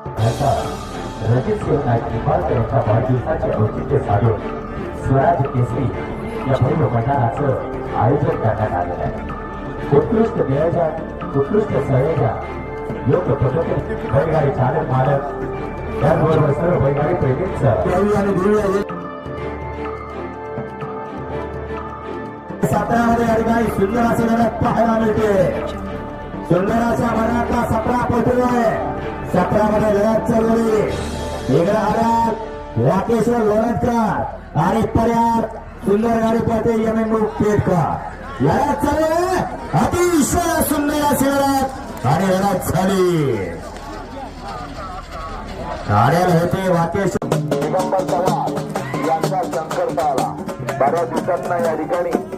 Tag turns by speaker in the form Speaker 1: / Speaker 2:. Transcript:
Speaker 1: आता रजित सिंह नाईक निंबाळकर यांच्या वाढदिवसाचे औचित्य साधून स्वराज केसरी या भव्य मंडळाचं आयोजन करण्यात आलेलं आहे उत्कृष्ट नियोजन उत्कृष्ट संयोजन योग्य पद्धतीने बैलगाडी चालक मालक त्याचबरोबर सर्व बैलगाडी प्रेमींचं
Speaker 2: देवी आणि देवी सतरामध्ये अडगाई सुंदर असं पाहायला मिळते. सुंदराच्या अशा मनातला सतरा पोहोचलोय सतरामध्ये लढत चालवली वेगळा आधार राकेश्वर लोणतकर आणि पर्यात सुंदर गाडी पळते यमेंदू पेटकर. लढत चालू अतिशय सुंदर अशी लढत. आणि लढत झाली. गाड्याला होते वाकेश्वर
Speaker 3: दिगंबर चव्हाण यांचा शंकर आला बऱ्याच दिवसांना या ठिकाणी.